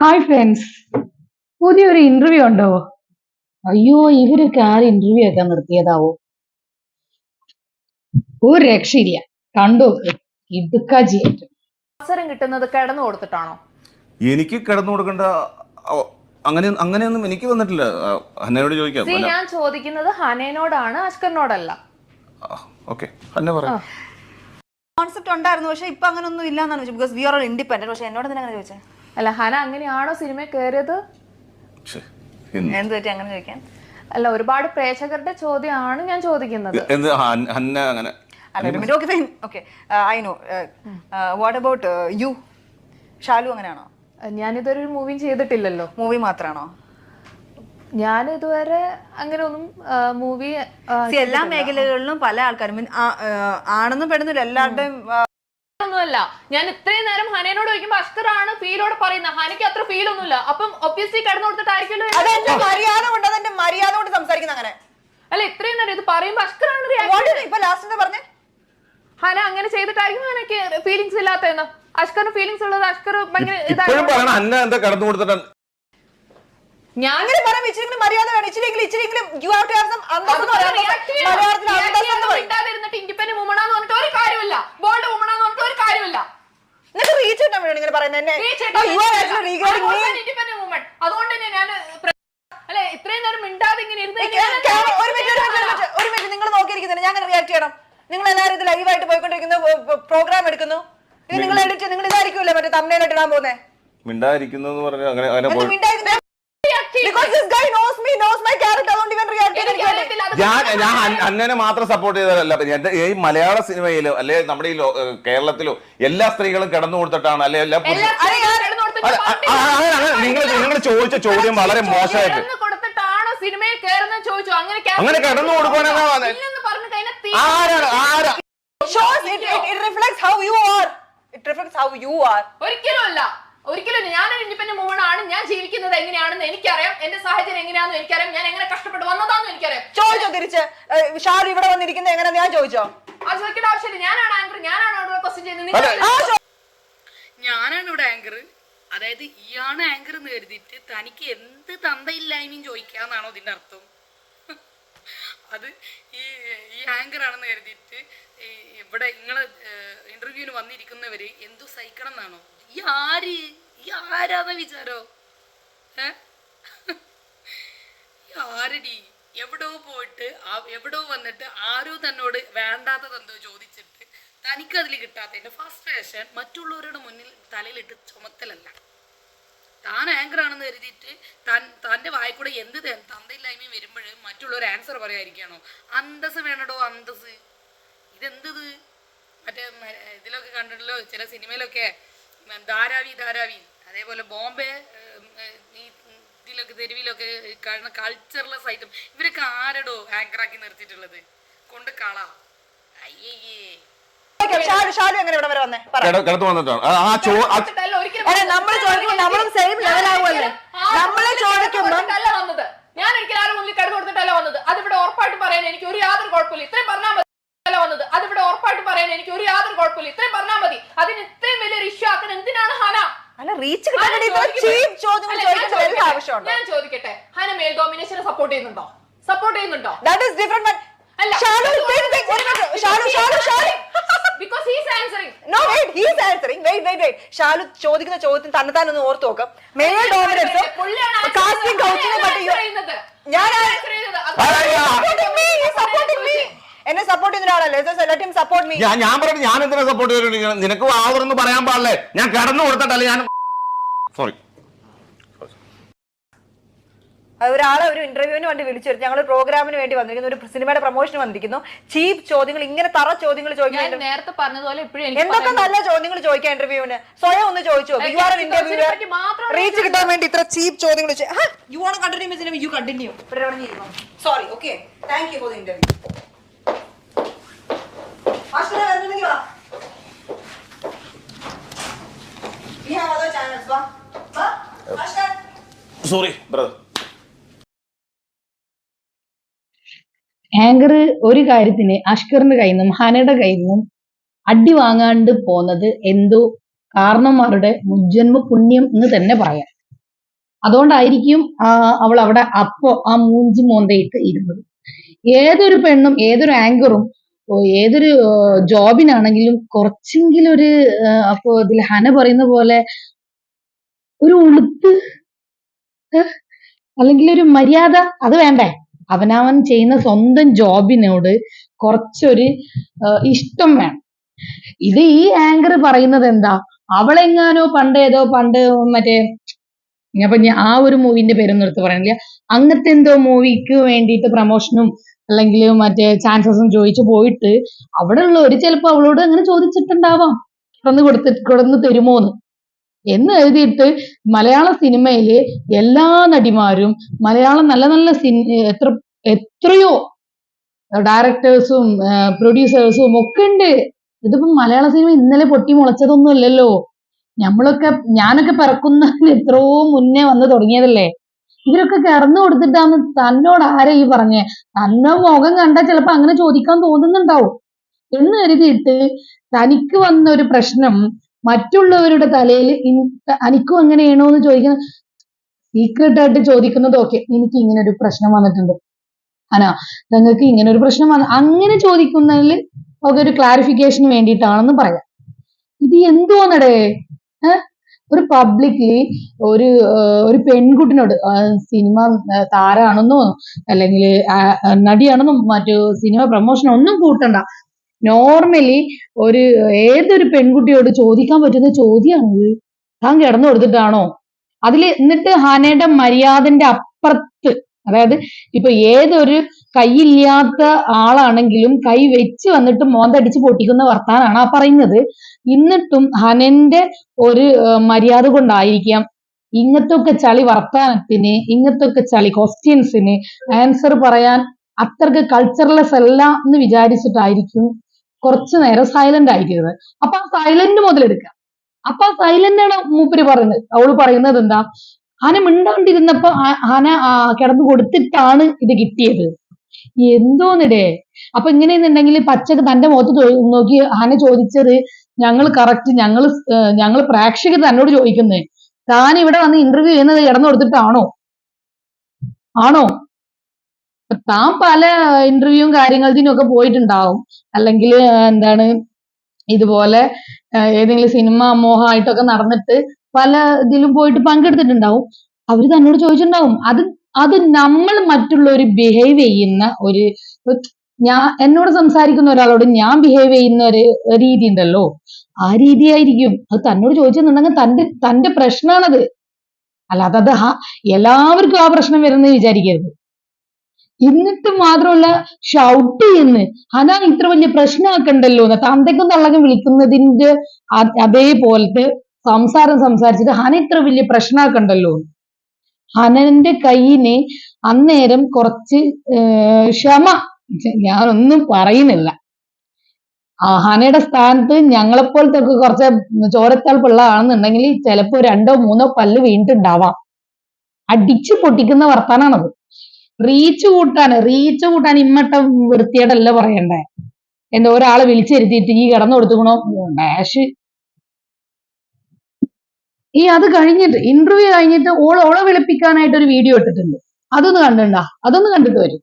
Hi friends പുതിയൊരു interview ഉണ്ടോ? അയ്യോ ഇവരൊക്കെ ആര് ഇന്റർവ്യൂ ഒക്കെ നിർത്തിയതാവോ? ഒരു രക്ഷയില്ല. കണ്ടോക്ക് ഇടുക്കാജിയായിട്ട് അവസരം കിട്ടുന്നത് കിടന്നു കൊടുത്തിട്ടാണോ? എനിക്ക് കിടന്നു കൊടുക്കേണ്ട അവ- അങ്ങനെ അങ്ങനെയൊന്നും എനിക്ക് വന്നിട്ടില്ല. ഹനയോട് ഹന്നയോട് ചോദിക്കാം. സി ഞാൻ ചോദിക്കുന്നത് ഹനേനോടാണ് അഷ്കറിനോടല്ല. ഓക്കെ. ഹന്ന പറയാം. കോൺസെപ്റ്റ് ഉണ്ടായിരുന്നു പക്ഷെ ഇപ്പൊ അങ്ങനെ ഒന്നും ഇല്ല എന്നാണ് because we are all independent പക്ഷെ എന്നോട് തന്നെ അങ്ങനെ ചോദിച്ചത് അല്ല ഹന അങ്ങനെയാണോ സിനിമ കയറിയത് എന്ത്? പറ്റി? അങ്ങനെ ചോദിക്കാൻ. അല്ല ഒരുപാട് പ്രേക്ഷകരുടെ ചോദ്യമാണ് ഞാൻ ചോദിക്കുന്നത്. എന്ത് ഹന്ന- ഹന്ന അങ്ങനെ. അല്ല okay fine okay. I know. What about you Shalu അങ്ങനെയാണോ? ഞാനിതൊരു മൂവിയും ചെയ്തിട്ടില്ലല്ലോ. മൂവി മാത്രമാണോ ഞാൻ ഇതുവരെ അങ്ങനെ ഒന്നും മൂവി See, എല്ലാ മേഖലകളിലും പല ആൾക്കാരും ആണെന്നും പെടുന്നില്ല. എല്ലാവരുടെയും ആ, ഒന്നുമല്ല. ഞാൻ ഇത്രയും നേരം ഹനേനോട് ചോദിക്കുമ്പോ അഷ്കറാണ് ഫീലോട് പറയുന്നത്. ഹനയ്ക്ക് അത്ര ഫീൽ ഒന്നുമില്ല അപ്പം ഒബ്വിയസ്ലി കടന്നു കൊടുത്തിട്ടായിരിക്കുമല്ലോ അതെന്റെ മര്യാദ കൊണ്ട് അതെന്റെ മര്യാദ കൊണ്ട് സംസാരിക്കുന്ന അങ്ങനെ. അല്ല ഇത്രയും നേരം ഇത് പറയുമ്പോ അഷ്കറാണ് react What ഇപ്പൊ ലാസ്റ്റ് എന്താ പറഞ്ഞേ? ഹന അങ്ങനെ ചെയ്തിട്ടായിരിക്കും ഹനയ്ക്ക് ഫീലിങ്സ് ഇല്ലാത്തതെന്ന്. അഷ്കറിന് ഫീലിങ്സ് ഉള്ളത് അഷ്കർ ഭയങ്കര ഇപ്പോഴും പറയണ എന്താ കിടന്നു ഞാൻ അങ്ങനെ പറയാൻ ഇച്ചിരി മര്യാദ വേണം. ഇച്ചിരിയെങ്കിലും ഇച്ചിരിയെങ്കിലും you have to have some react ചെയ്യണം. മലയാളത്തിൽ react അന്തസ്സ് എന്ന് ചെയ്യാതെ പറയും. മിണ്ടാതിരുന്നിട്ട് independent woman പറഞ്ഞിട്ട് ഒരു കാര്യമില്ല ബോൾഡ് വുമൺ ആന്ന് പറഞ്ഞിട്ട് ഒരു കാര്യമില്ല നിങ്ങൾക്ക് റീച്ച് കിട്ടാൻ വേണ്ടി ഇങ്ങനെ പറയുന്നത്. എന്നെ are actually I regarding me. An independent അതുകൊണ്ട് തന്നെ ഞാൻ അല്ലെ ഇത്രയും നേരം മിണ്ടാതെ ഇങ്ങനെ ഇരുന്ന് ഒരു മിനിറ്റ് ഒരു മിനിറ്റ് ഒരു മിനിറ്റ് നിങ്ങൾ നോക്കിയിരിക്കുന്നില്ല. ഞാൻ അങ്ങനെ റിയാക്ട് ചെയ്യണം. നിങ്ങൾ എല്ലാവരും ഇത് ലൈവായിട്ട് പോയിക്കൊണ്ടിരിക്കുന്ന പ്രോഗ്രാം എടുക്കുന്നു. ഇത് നിങ്ങൾ എഡിറ്റ് നിങ്ങൾ ഇതായിരിക്കുമല്ലോ മറ്റേ തമ്മനയിലിട്ട് ഇടാൻ പോകുന്നത് മിണ്ടായിരിക്കുന്നു എന്ന് പറഞ്ഞ അങ്ങനെ അങ്ങനെ react guy knows me knows my character അതുകൊണ്ട് ഇവൻ റിയാക്ട് എനിക്ക് ചെയ്തിരിക്കുകയാണ് അറിയത്തില്ല, അത് ഞാൻ ഞാൻ അങ്ങനെ മാത്രം സപ്പോർട്ട് ചെയ്തതല്ല. എന്റെ ഈ മലയാള സിനിമയിലോ അല്ലെ നമ്മുടെ ഈ ലോ- ഏഹ് കേരളത്തിലോ എല്ലാ സ്ത്രീകളും കിടന്നു കൊടുത്തിട്ടാണ് അല്ലെ എല്ലാ എല്ലാ കൊടുത്തിട്ട് അല്ല, ആ, പറഞ്ഞില്ല. ആ, അങ്ങനെ അങ്ങനെ നിങ്ങൾ നിങ്ങൾ ചോദിച്ച ചോദ്യം വളരെ മോശമായിട്ട് കിടന്ന് കൊടുത്തിട്ടാണോ സിനിമയിൽ കയറുന്നത് ചോദിച്ചു. അങ്ങനെ അങ്ങനെ കിടന്ന് കൊടുക്കുവാണെന്നാ പറഞ്ഞത്. പറഞ്ഞു കഴിഞ്ഞാൽ ആരാണ്? ആരാ? Shows it, it, it reflects how you are. It reflects how you are. ഒരിക്കലും അല്ല. ഒരിക്കലും ഞാൻ ഞാനൊരു ഇൻഡിപെൻഡന്റ് വുമൺ ആണ്. ഞാൻ ജീവിക്കുന്നത് എങ്ങനെയാണെന്ന് എനിക്കറിയാം. എന്റെ സാഹചര്യം എങ്ങനെയാണെന്ന് എനിക്കറിയാം. ഞാൻ എങ്ങനെ കഷ്ടപ്പെട്ട് വന്നതാണെന്ന് എനിക്കറിയാം. ചോദിച്ചോ തിരിച്ച്. ഷാരു ഇവിടെ വന്നിരിക്കുന്നത് എങ്ങനെ ഞാൻ ചോദിച്ചോ? അത് ചോദിക്കേണ്ട ആവശ്യമില്ല. ഞാനാണ് ആങ്കർ ഞാനാണ് അവിടെ ക്വസ്റ്റ്യൻ ചെയ്യുന്നത്. ഞാനാണ് ഇവിടെ ആങ്കർ അതായത് ഇയാണ് ആങ്കർ എന്ന് കരുതിയിട്ട് തനിക്ക് എന്ത് തന്തയില്ലായ്മയും ചോദിക്കാന്നാണോ ഇതിന്റെ അർത്ഥം. അത് ഈ ഈ ആങ്കർ ആണെന്ന് കരുതിയിട്ട് ഈ ഇവിടെ നിങ്ങൾ ഇന്റർവ്യൂവിന് വന്നിരിക്കുന്നവര് എന്തു സഹിക്കണം എന്നാണോ? ഈ ആര് വിചാരോ? ആരടി എവിടോ പോയിട്ട് എവിടോ വന്നിട്ട് ആരോ തന്നോട് വേണ്ടാത്തതെന്തോ ചോദിച്ചിട്ട് തനിക്കതിൽ കിട്ടാത്തതിന്റെ ഫസ്റ്റ് മറ്റുള്ളവരുടെ മുന്നിൽ തലയിലിട്ട് ചുമത്തലല്ല. താൻ ആങ്കർ ആണെന്ന് കരുതിയിട്ട് താൻ തന്റെ വായിൽ എന്ത് തന്തയില്ലായ്മയും വരുമ്പോൾ മറ്റുള്ളവർ ആൻസർ പറയാതിരിക്കുകയാണോ? അന്തസ് വേണടോ അന്തസ് ഇതെന്തത്? മറ്റേ ഇതിലൊക്കെ കണ്ടിട്ടല്ലോ ചില സിനിമയിലൊക്കെ ധാരാവി ധാരാവി. അതേപോലെ ബോംബെ ഈ ഇതിലൊക്കെ തെരുവിലൊക്കെ കാണുന്ന കൾച്ചറലെസ് ഐറ്റം ഇവരൊക്കെ ആരടോ ആങ്കറാക്കി നിർത്തിയിട്ടുള്ളത്? കൊണ്ട് കള. അയ്യേ വന്നിട്ടാണ് ആ- ചോ ചോദിക്കുമ്പോൾ നമ്മളും സെയിം? നമ്മൾ ചോദിക്കുമ്പോൾ- ഞാൻ എനിക്ക് ആരും മുന്നിൽ കടന്നു കൊടുത്തിട്ടല്ല വന്നത്. അതിവിടെ ഉറപ്പായിട്ട് പറയാൻ എനിക്ക് ഒരു യാതൊരു കുഴപ്പമില്ല. ഇത്രയും പറഞ്ഞാൽ മതി വന്നത്. അതിവിടെ ഉറപ്പായിട്ട് പറയാൻ എനിക്ക് ഒരു യാതൊരു കുഴപ്പമില്ല. ഇത്രയും പറഞ്ഞാൽ മതി. അതിന് ഇത്രയും വലിയൊരു ഇഷ്യൂ ആക്കാൻ എന്തിനാണ് ഹന? അല്ല റീച്ച് കിട്ടാൻ വേണ്ടി ഇത്ര ചോദിക്കട്ടെ. ചീപ്പ് ചോദ്യങ്ങൾ അല്ല, ഞാൻ ചോദിക്കട്ടെ. ആവശ്യമുണ്ടോ? ഞാൻ ചോദിക്കട്ടെ. ഹന മേൽ ഡോമിനേഷനെ സപ്പോർട്ട് ചെയ്യുന്നുണ്ടോ? സപ്പോർട്ട് ചെയ്യുന്നുണ്ടോ? ദാറ്റ് ഈസ് ഡിഫറെന്റ് അല്ല minute. Sharu Sharu Sharu because he's answering no wait he's answering wait wait wait Shalu ചോദിക്കുന്ന ചോദ്യത്തിന് തന്നെത്താൻ ഒന്ന് ഓർത്ത് നോക്കാം. മെയിൽ ഡോമിനൻസ് കാസ്റ്റിംഗ് കൗച്ചിനെ പറ്റി ഞാൻ supporting me, he's supporting me. എന്നെ സപ്പോർട്ട് ചെയ്യുന്ന ഒരാളല്ലേ? സപ്പോർട്ട് മീ ഞാൻ ഞാൻ പറഞ്ഞു ഞാൻ എന്തിനാ സപ്പോർട്ട് ചെയ്തിട്ടുണ്ട് നിനക്ക് ആവറെന്ന് പറയാൻ പാടില്ലേ. ഞാൻ കടന്നു കൊടുത്തിട്ടല്ല ഞാൻ സോറി ഒരാളെ ഒരു ഇന്റർവ്യൂവിന് വേണ്ടി വിളിച്ചു ഞങ്ങൾ പ്രോഗ്രാമിന് വേണ്ടി വന്നിരിക്കുന്നു. ഒരു സിനിമയുടെ പ്രൊമോഷന് വന്നിരിക്കുന്നു. ചീപ്പ് ചോദ്യങ്ങൾ ഇങ്ങനെ തറ ചോദ്യങ്ങൾ ഞാൻ നേരത്തെ പറഞ്ഞതുപോലെ ഇപ്പോഴും എനിക്ക് എന്തൊക്കെ നല്ല ചോദ്യങ്ങൾ ചോദിക്കാം ഇന്റർവ്യൂവിന് സ്വയം ഒന്ന് ചോദിച്ചു യു ആർ ഇന്റർവ്യൂ പറ്റി മാത്രം റീച്ച് കിട്ടാൻ വേണ്ടി ഇത്ര ചീപ്പ് ചോദ്യങ്ങൾ you won't continue you continue sorry okay thank you for We have other channels, va? Va? Ashkan? Sorry brother anchor ഒരു കാര്യത്തിന് അഷ്കറിന്റെ കയ്യിൽ നിന്നും ഹനയുടെ കയ്യിൽ നിന്നും അടി വാങ്ങാണ്ട് പോന്നത് എന്തോ കാരണന്മാരുടെ മുജ്ജന്മ പുണ്യം എന്ന് തന്നെ പറയാം അതുകൊണ്ടായിരിക്കും ആ, അവൾ അവിടെ അപ്പോ ആ മൂഞ്ചി മോന്തയിട്ട് ഇരുന്നത് ഏതൊരു പെണ്ണും ഏതൊരു ആങ്കറും ഏതൊരു ജോബിനാണെങ്കിലും കുറച്ചെങ്കിലും ഒരു അപ്പൊ ഇതിൽ ഹന പറയുന്ന പോലെ ഒരു ഉളുപ്പ് അല്ലെങ്കിൽ ഒരു മര്യാദ അത് വേണ്ടേ? അവനവൻ ചെയ്യുന്ന സ്വന്തം ജോബിനോട് കുറച്ചൊരു ഇഷ്ടം വേണം. ഇത് ഈ ആങ്കർ പറയുന്നത് എന്താ? അവളെങ്ങാനോ പണ്ട് ഏതോ പണ്ട് മറ്റേ ഞാൻ ആ ഒരു മൂവിന്റെ പേരൊന്നും എടുത്ത് പറയുന്നില്ല അങ്ങനത്തെ എന്തോ മൂവിക്ക് വേണ്ടിയിട്ട് പ്രൊമോഷനും അല്ലെങ്കിൽ മറ്റേ ചാൻസസും ചോദിച്ചു പോയിട്ട് അവിടെ ഉള്ളവർ ചിലപ്പോ അവളോട് അങ്ങനെ ചോദിച്ചിട്ടുണ്ടാവാം. കിടന്ന് കൊടുത്തി കിടന്ന് തരുമോന്ന്. എന്ന് എഴുതിയിട്ട് മലയാള സിനിമയിലെ എല്ലാ നടിമാരും മലയാളം നല്ല നല്ല സിനി എത്ര എത്രയോ ഡയറക്ടേഴ്സും പ്രൊഡ്യൂസേഴ്സും ഒക്കെ ഉണ്ട്. ഇതിപ്പോ മലയാള സിനിമ ഇന്നലെ പൊട്ടി മുളച്ചതൊന്നും ഇല്ലല്ലോ നമ്മളൊക്കെ ഞാനൊക്കെ പിറക്കുന്നതിന് എത്രയോ മുന്നേ വന്ന് തുടങ്ങിയതല്ലേ? ഇവരൊക്കെ കിടന്നു കൊടുത്തിട്ടാന്ന് തന്നോട് ആരെ ഈ പറഞ്ഞേ? തന്നെ മുഖം കണ്ടാൽ ചിലപ്പോ അങ്ങനെ ചോദിക്കാൻ തോന്നുന്നുണ്ടാവും. എന്ന് കരുതിയിട്ട് തനിക്ക് വന്ന ഒരു പ്രശ്നം മറ്റുള്ളവരുടെ തലയിൽ എനിക്കും അങ്ങനെയാണോ എന്ന് ചോദിക്കുന്ന സീക്രട്ട് ആയിട്ട് ചോദിക്കുന്നത് ഓക്കെ എനിക്ക് ഇങ്ങനെ ഒരു പ്രശ്നം വന്നിട്ടുണ്ട്. അനാ നിങ്ങൾക്ക് ഇങ്ങനെ ഒരു പ്രശ്നം വന്ന അങ്ങനെ ചോദിക്കുന്നതിൽ ഒക്കെ ഒരു ക്ലാരിഫിക്കേഷന് വേണ്ടിയിട്ടാണെന്ന് പറയാം. ഇത് എന്തോന്നടേ? ഏഹ് ഒരു പബ്ലിക്ലി ഒരു ഒരു പെൺകുട്ടിനോട് സിനിമ താരാണെന്നോ അല്ലെങ്കിൽ നടിയാണെന്നോ മറ്റു സിനിമ പ്രൊമോഷൻ ഒന്നും കൂട്ടണ്ട. നോർമലി ഒരു ഏതൊരു പെൺകുട്ടിയോട് ചോദിക്കാൻ പറ്റുന്ന ചോദ്യമാണിത് താൻ കിടന്നു കൊടുത്തിട്ടാണോ അതിൽ എന്നിട്ട് ഹനയുടെ മര്യാദന്റെ അപ്പുറത്ത് അതായത് ഇപ്പൊ ഏതൊരു കൈയില്ലാത്ത ആളാണെങ്കിലും കൈ വെച്ച് വന്നിട്ട് മോന്തടിച്ച് പൊട്ടിക്കുന്ന വർത്താനാണ് ആ പറയുന്നത്. എന്നിട്ടും ഹനന്റെ ഒരു മര്യാദ കൊണ്ടായിരിക്കാം. ഇങ്ങനത്തെ ഒക്കെ ചളി വർത്താനത്തിന് ഇങ്ങനത്തെ ഒക്കെ ചളി ക്വസ്റ്റ്യൻസിന് ആൻസർ പറയാൻ അത്രയ്ക്ക് കൾച്ചറലെസ് അല്ല എന്ന് വിചാരിച്ചിട്ടായിരിക്കും കുറച്ചു നേരം സൈലന്റ് ആയിരിക്കുന്നത്. അപ്പൊ ആ സൈലന്റ് മുതലെടുക്കാം. അപ്പൊ ആ സൈലന്റ് ആണ് മൂപ്പര് പറയുന്നത്. അവൾ പറയുന്നത് എന്താ? ആന മിണ്ടാണ്ടിരുന്നപ്പോ ആന കിടന്നു കൊടുത്തിട്ടാണ് ഇത് കിട്ടിയത്. എന്തോന്നിടേ? അപ്പൊ ഇങ്ങനെയെന്നുണ്ടെങ്കിൽ പച്ചക്ക് തന്റെ മുഖത്ത് നോക്കി ആന ചോദിച്ചത് ഞങ്ങൾ കറക്റ്റ് ഞങ്ങൾ ഞങ്ങൾ പ്രേക്ഷകർ തന്നോട് ചോദിക്കുന്നേ. താൻ ഇവിടെ വന്ന് ഇന്റർവ്യൂ ചെയ്യുന്നത് കിടന്നു കൊടുത്തിട്ടാണോ ആണോ താൻ പല ഇന്റർവ്യൂവും കാര്യങ്ങൾക്കും പോയിട്ടുണ്ടാവും. അല്ലെങ്കിൽ എന്താണ് ഇതുപോലെ ഏതെങ്കിലും സിനിമ മോഹമായിട്ടൊക്കെ നടന്നിട്ട് പല ഇതിലും പോയിട്ട് പങ്കെടുത്തിട്ടുണ്ടാവും. അവർ തന്നോട് ചോദിച്ചിട്ടുണ്ടാവും. അത് അത് നമ്മൾ മറ്റുള്ളവർ ബിഹേവ് ചെയ്യുന്ന ഒരു ഞാൻ എന്നോട് സംസാരിക്കുന്ന ഒരാളോട് ഞാൻ ബിഹേവ് ചെയ്യുന്ന ഒരു രീതി ഉണ്ടല്ലോ. ആ രീതിയായിരിക്കും അത് തന്നോട് ചോദിച്ചെന്നുണ്ടെങ്കിൽ തന്റെ തന്റെ പ്രശ്നമാണത് അല്ലാതെ അത് എല്ലാവർക്കും ആ പ്രശ്നം വരുന്നത് വിചാരിക്കരുത്. എന്നിട്ട് മാത്രമല്ല ഷൗട്ട് ചെയ്യുന്ന. ഹന ഇത്ര വലിയ പ്രശ്നമാക്കണ്ടല്ലോ എന്ന്. തന്തയ്ക്കും തള്ളക്കും വിളിക്കുന്നതിന്റെ അതേപോലത്തെ സംസാരം സംസാരിച്ചിട്ട് ഹന ഇത്ര വലിയ പ്രശ്നമാക്കണ്ടല്ലോ ഹനന്റെ കയ്യിന് അന്നേരം കുറച്ച് ക്ഷമ. ഞാനൊന്നും പറയുന്നില്ല. ആ ഹനയുടെ സ്ഥാനത്ത് ഞങ്ങളെപ്പോലത്തെ കുറച്ച് പിള്ള ആണെന്നുണ്ടെങ്കിൽ ചിലപ്പോ രണ്ടോ മൂന്നോ പല്ല് വീണിട്ടുണ്ടാവാം. അടിച്ചു പൊട്ടിക്കുന്ന വർത്താനാണത്. റീച്ച് കൂട്ടാൻ റീച്ച് കൂട്ടാൻ ഇമ്മട്ട വൃത്തിയായിട്ടല്ല പറയണ്ടേ? എന്താ ഒരാളെ വിളിച്ചിരുത്തിയിട്ട് ഈ കിടന്നു കൊടുത്തുക്കണോ ഡാഷ്. ഈ അത് കഴിഞ്ഞിട്ട് ഇന്റർവ്യൂ കഴിഞ്ഞിട്ട് ഓൾ ഓളെ വിളിപ്പിക്കാനായിട്ട് ഒരു വീഡിയോ ഇട്ടിട്ടുണ്ട്. അതൊന്ന് കണ്ടിട്ടുണ്ടാ? അതൊന്ന് കണ്ടിട്ട് വരും.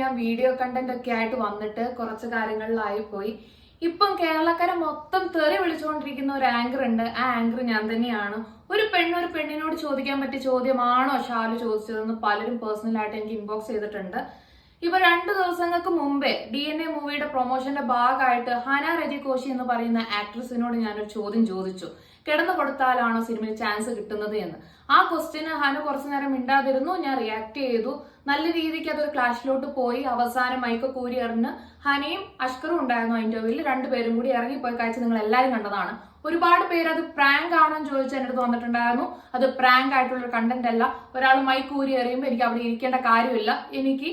ഞാൻ വീഡിയോ കണ്ടന്റ് ഒക്കെ ആയിട്ട് വന്നിട്ട് കുറച്ച് കാര്യങ്ങളിലായി പോയി. ഇപ്പം കേരളക്കാരെ മൊത്തം തെറി വിളിച്ചുകൊണ്ടിരിക്കുന്ന ഒരു ആങ്കർ ഉണ്ട്. ആ ആങ്കർ ഞാൻ തന്നെയാണ്. ഒരു പെണ്ണ് ഒരു പെണ്ണിനോട് ചോദിക്കാൻ പറ്റിയ ചോദ്യമാണോ ഷാലു ചോദിച്ചതെന്ന് പലരും പേഴ്സണലായിട്ട് എനിക്ക് ഇൻബോക്സ് ചെയ്തിട്ടുണ്ട്. ഇപ്പൊ രണ്ട് ദിവസങ്ങൾക്ക് മുമ്പേ ഡി എൻ എ മൂവിയുടെ പ്രൊമോഷന്റെ ഭാഗമായിട്ട് ഹന രജി കോശി എന്ന് പറയുന്ന ആക്ട്രസിനോട് ഞാനൊരു ചോദ്യം ചോദിച്ചു. കിടന്നു കൊടുത്താലാണോ സിനിമയിൽ ചാൻസ് കിട്ടുന്നത് എന്ന്. ആ ക്വസ്റ്റ്യന് ഹനു കുറച്ചു നേരം മിണ്ടാതിരുന്നു. ഞാൻ റിയാക്ട് ചെയ്തു. നല്ല രീതിക്ക് അതൊരു ക്ലാഷിലോട്ട് പോയി. അവസാനം മൈക്ക് കൂരി എറിഞ്ഞ് ഹനയും അഷ്കറും ഉണ്ടായിരുന്നു ഇന്റർവ്യൂവിൽ രണ്ടുപേരും കൂടി ഇറങ്ങിപ്പോയി. കാഴ്ച നിങ്ങൾ എല്ലാവരും കണ്ടതാണ്. ഒരുപാട് പേര് അത് പ്രാങ്ക് ആണോ എന്ന് ചോദിച്ച് എന്റെ അടുത്ത് അത് പ്രാങ്ക് ആയിട്ടുള്ള കണ്ടന്റ് അല്ല. ഒരാൾ മൈക്ക് കൂരി എറിയുമ്പോൾ എനിക്ക് അവിടെ ഇരിക്കേണ്ട കാര്യമില്ല. എനിക്ക്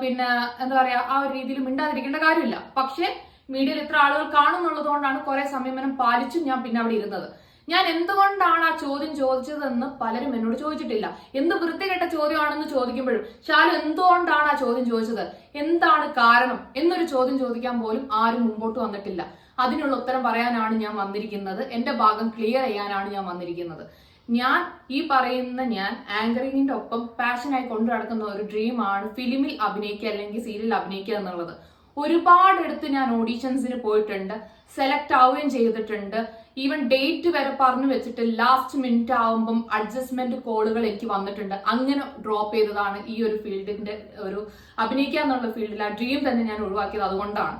പിന്നെ എന്താ പറയാ ആ ഒരു രീതിയിൽ മിണ്ടാതിരിക്കേണ്ട കാര്യമില്ല. പക്ഷേ മീഡിയയിൽ ഇത്ര ആളുകൾ കാണുന്നുള്ളതുകൊണ്ടാണ് കുറെ സംയമനം പാലിച്ചും ഞാൻ പിന്നെ അവിടെ ഇരുന്നത്. ഞാൻ എന്തുകൊണ്ടാണ് ആ ചോദ്യം ചോദിച്ചതെന്ന് പലരും എന്നോട് ചോദിച്ചിട്ടില്ല. എന്ത് വൃത്തികെട്ട ചോദ്യമാണെന്ന് ചോദിക്കുമ്പോഴും ഷാലു എന്തുകൊണ്ടാണ് ആ ചോദ്യം ചോദിച്ചത്? എന്താണ് കാരണം? എന്നൊരു ചോദ്യം ചോദിക്കാൻ പോലും ആരും മുമ്പോട്ട് വന്നിട്ടില്ല. അതിനുള്ള ഉത്തരം പറയാനാണ് ഞാൻ വന്നിരിക്കുന്നത്. എന്റെ ഭാഗം ക്ലിയർ ചെയ്യാനാണ് ഞാൻ വന്നിരിക്കുന്നത്. ഞാൻ ഈ പറയുന്ന ഞാൻ ആങ്കറിങ്ങിന്റെ ഒപ്പം പാഷനായി കൊണ്ടു നടക്കുന്ന ഒരു ഡ്രീമാണ് ഫിലിമിൽ അഭിനയിക്കുക അല്ലെങ്കിൽ സീരിയലിൽ അഭിനയിക്കുക എന്നുള്ളത്. ഒരുപാട് എടുത്ത് ഞാൻ ഓഡീഷൻസിന് പോയിട്ടുണ്ട് സെലക്ട് ആവുകയും ചെയ്തിട്ടുണ്ട്. ഈവൻ ഡേറ്റ് വരെ പറഞ്ഞു വെച്ചിട്ട് ലാസ്റ്റ് മിനിറ്റ് ആവുമ്പം അഡ്ജസ്റ്റ്മെന്റ് കോളുകൾ എനിക്ക് വന്നിട്ടുണ്ട്. അങ്ങനെ ഡ്രോപ്പ് ചെയ്തതാണ് ഈ ഒരു ഫീൽഡിന്റെ ഒരു അഭിനയിക്കുക എന്നുള്ള ഫീൽഡിൽ ആ ഡ്രീം തന്നെ ഞാൻ ഒഴിവാക്കിയത് അതുകൊണ്ടാണ്.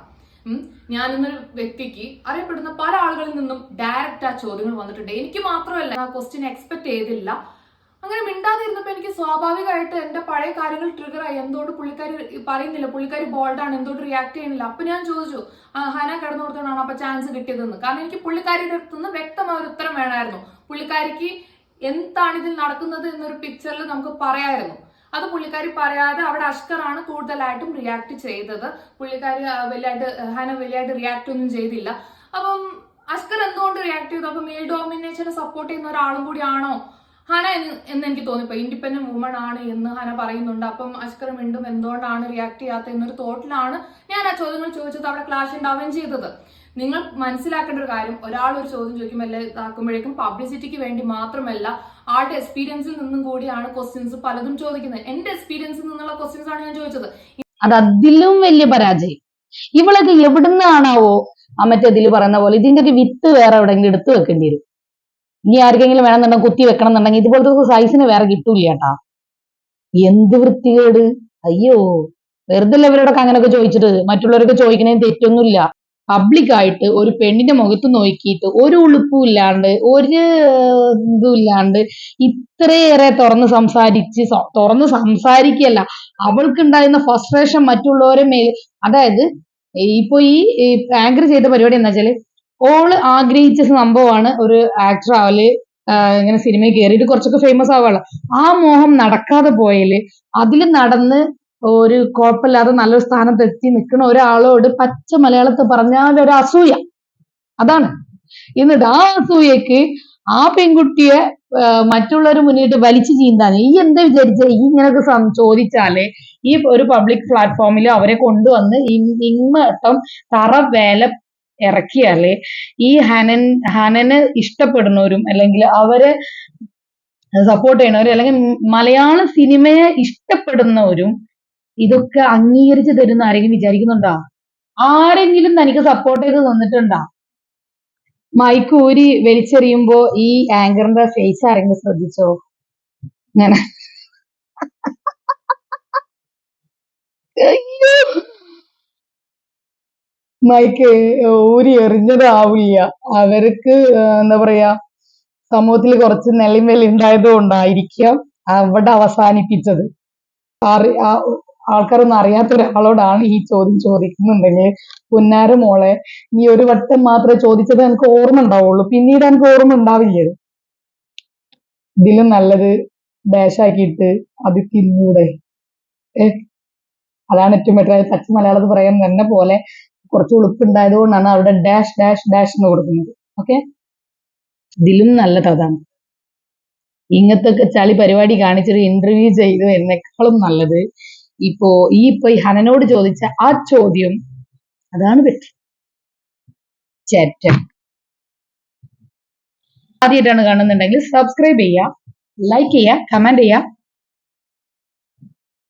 ഞാൻ ഇന്നൊരു വ്യക്തിക്ക് അറിയപ്പെടുന്ന പല ആളുകളിൽ നിന്നും ഡയറക്റ്റ് ആ ചോദ്യങ്ങൾ വന്നിട്ടുണ്ട്. എനിക്ക് മാത്രമല്ല ആ ക്വസ്റ്റ്യൻ എക്സ്പെക്ട് ചെയ്തില്ല. അങ്ങനെ മിണ്ടാതിരുന്നപ്പോൾ എനിക്ക് സ്വാഭാവികമായിട്ട് എന്റെ പഴയ കാര്യങ്ങൾ ട്രിഗർ ആയി. എന്തുകൊണ്ട് പുള്ളിക്കാരി പറയുന്നില്ല? പുള്ളിക്കാരി ബോൾഡാണ് എന്തുകൊണ്ട് റിയാക്ട് ചെയ്യുന്നില്ല? അപ്പൊ ഞാൻ ചോദിച്ചു ഹന കിടന്നു കൊടുത്തോണ്ടാണ് അപ്പൊ ചാൻസ് കിട്ടിയതെന്ന്? കാരണം എനിക്ക് പുള്ളിക്കാരിയുടെ അടുത്ത് നിന്ന് വ്യക്തമായ ഒരു ഉത്തരം വേണമായിരുന്നു. പുള്ളിക്കാരിക്ക് എന്താണ് ഇതിൽ നടക്കുന്നത് എന്നൊരു പിക്ചറിൽ നമുക്ക് പറയായിരുന്നു. അത് പുള്ളിക്കാരി പറയാതെ അവിടെ അഷ്കറാണ് കൂടുതലായിട്ടും റിയാക്ട് ചെയ്തത്. പുള്ളിക്കാരി വലിയായിട്ട് ഹന വലിയായിട്ട് റിയാക്ട് ഒന്നും ചെയ്തില്ല. അപ്പം അഷ്കർ എന്തുകൊണ്ട് റിയാക്ട് ചെയ്തു? അപ്പം മെയിൽ ഡോമിനേഷനെ സപ്പോർട്ട് ചെയ്യുന്ന ഒരാളും കൂടിയാണോ ഹന എന്ന് എനിക്ക് തോന്നിപ്പോ ഇൻഡിപെൻഡന്റ് വുമൺ ആണ് എന്ന് ഹന പറയുന്നുണ്ട്. അപ്പം അഷ്കർ വീണ്ടും എന്തുകൊണ്ടാണ് റിയാക്ട് ചെയ്യാത്ത എന്നൊരു തോട്ടിലാണ് ഞാൻ ആ ചോദ്യങ്ങൾ ചോദിച്ചത്. അവിടെ ക്ലാഷ് ഉണ്ടാവുകയും ചെയ്തത്. നിങ്ങൾ മനസ്സിലാക്കേണ്ട ഒരു കാര്യം ഒരാൾ ഒരു ചോദ്യം ചോദിക്കുമ്പോൾ ഇതാക്കുമ്പോഴേക്കും പബ്ലിസിറ്റിക്ക് വേണ്ടി മാത്രമല്ല ആളുടെ എക്സ്പീരിയൻസിൽ നിന്നും കൂടിയാണ് ക്വസ്റ്റ്യൻസ് പലതും ചോദിക്കുന്നത്. എന്റെ എക്സ്പീരിയൻസിൽ നിന്നുള്ള ക്വസ്റ്റ്യൻസ് ആണ് ഞാൻ ചോദിച്ചത്. അത് അതിലും വലിയ പരാജയം. ഇവളൊക്കെ എവിടുന്നാണാവോ മറ്റേ ഇതിൽ പറയുന്ന പോലെ ഇതിന്റെ ഒക്കെ വിത്ത് വേറെ എവിടെയെങ്കിലും എടുത്തു വെക്കേണ്ടി വരും. ഇനി ആർക്കെങ്കിലും വേണമെന്നുണ്ടെങ്കിൽ കുത്തി വെക്കണം എന്നുണ്ടെങ്കിൽ ഇതുപോലത്തെ സൈസിന് വേറെ കിട്ടൂല കേട്ടാ. എന്ത് വൃത്തികേട്? അയ്യോ. വെറുതെ ഇവരോടൊക്കെ അങ്ങനെയൊക്കെ ചോദിച്ചിട്ട് മറ്റുള്ളവരൊക്കെ ചോദിക്കണേ തെറ്റൊന്നുമില്ല. പബ്ലിക്കായിട്ട് ഒരു പെണ്ണിന്റെ മുഖത്ത് നോക്കിയിട്ട് ഒരു ഉളുപ്പും ഇല്ലാണ്ട് ഒരു ഇതും ഇല്ലാണ്ട് ഇത്രയേറെ തുറന്ന് സംസാരിച്ച് തുറന്ന് സംസാരിക്കല്ല അവൾക്കുണ്ടായിരുന്ന ഫ്രസ്ട്രേഷൻ മറ്റുള്ളവരെ മേൽ അതായത് ഇപ്പൊ ഈ ആങ്കർ ചെയ്ത പരിപാടി എന്താ വെച്ചാൽ ഓൾ ആഗ്രഹിച്ച സംഭവമാണ് ഒരു ആക്ടർ ആവൽ ഇങ്ങനെ സിനിമയിൽ കയറിയിട്ട് കുറച്ചൊക്കെ ഫേമസ് ആവാനുള്ള. ആ മോഹം നടക്കാതെ പോയാൽ അതിൽ നടന്ന് ഒരു കുഴപ്പമില്ലാതെ നല്ലൊരു സ്ഥാനത്ത് എത്തി നിൽക്കുന്ന ഒരാളോട് പച്ച മലയാളത്തിൽ പറഞ്ഞാൽ ഒരു അസൂയ. അതാണ്. എന്നിട്ട് ആ അസൂയക്ക് ആ പെൺകുട്ടിയെ മറ്റുള്ളവർ മുന്നിട്ട് വലിച്ചു ചീന്താണ് ഈ എന്താ വിചാരിച്ച? ഈ ഇങ്ങനൊക്കെ ചോദിച്ചാൽ ഈ ഒരു പബ്ലിക് പ്ലാറ്റ്ഫോമിൽ അവരെ കൊണ്ടുവന്ന് ഇമ്മട്ടം തറ വേല ഇറക്കിയാൽ ഈ ഹനൻ ഹനന് ഇഷ്ടപ്പെടുന്നവരും അല്ലെങ്കിൽ അവരെ സപ്പോർട്ട് ചെയ്യണവരും അല്ലെങ്കിൽ മലയാള സിനിമയെ ഇഷ്ടപ്പെടുന്നവരും ഇതൊക്കെ അംഗീകരിച്ച് തരുന്ന ആരെങ്കിലും വിചാരിക്കുന്നുണ്ടോ? ആരെങ്കിലും തനിക്ക് സപ്പോർട്ട് ചെയ്ത് തന്നിട്ടുണ്ടോ? മൈക്ക് ഊരി വലിച്ചെറിയുമ്പോ ഈ ആങ്കറിന്റെ ഫേസ് ആരെങ്കിലും ശ്രദ്ധിച്ചോ? ഞാൻ മൈക്ക് ഊരി എറിഞ്ഞതാവില്ല. അവർക്ക് എന്താ പറയാ സമൂഹത്തിൽ കുറച്ച് നിലമേൽ ഉണ്ടായത് കൊണ്ടായിരിക്കാം അവിടെ അവസാനിപ്പിച്ചത്. ആൾക്കാരൊന്നും അറിയാത്ത ഒരാളോടാണ് ഈ ചോദ്യം ചോദിക്കുന്നുണ്ടെങ്കിൽ പുന്നാര മോളെ നീ ഒരു വട്ടം മാത്രമേ ചോദിച്ചത് എനിക്ക് ഓർമ്മ ഉണ്ടാവുള്ളൂ. പിന്നീട് എനിക്ക് ഓർമ്മ ഉണ്ടാവില്ല ഇത്. ഇതിലും നല്ലത് ഡാഷാക്കിയിട്ട് അത് തിന്നൂടെ ഏ? അതാണ് ഏറ്റവും ബെറ്റർ പച്ച മലയാളത്തിൽ പറയാൻ തന്നെ പോലെ കുറച്ച് ഉളുപ്പുണ്ടായത് കൊണ്ടാണ് അവിടെ ഡാഷ് ഡാഷ് ഡാഷ് എന്ന് കൊടുക്കുന്നത്. ഓക്കെ ഇതിലും നല്ലത് അതാണ്. ഇങ്ങനത്തെ ചളി പരിപാടി കാണിച്ചിട്ട് ഇന്റർവ്യൂ ചെയ്തു എന്നേക്കാളും നല്ലത്. ഇപ്പോ ഈ ഇപ്പൊ ഈ ഹനനോട് ചോദിച്ച ആ ചോദ്യം അതാണ് ബെറ്റർ ചേറ്റൻ ആദ്യമായിട്ടാണ് കാണുന്നുണ്ടെങ്കിൽ സബ്സ്ക്രൈബ് ചെയ്യുക ലൈക്ക് ചെയ്യുക കമന്റ് ചെയ്യുക.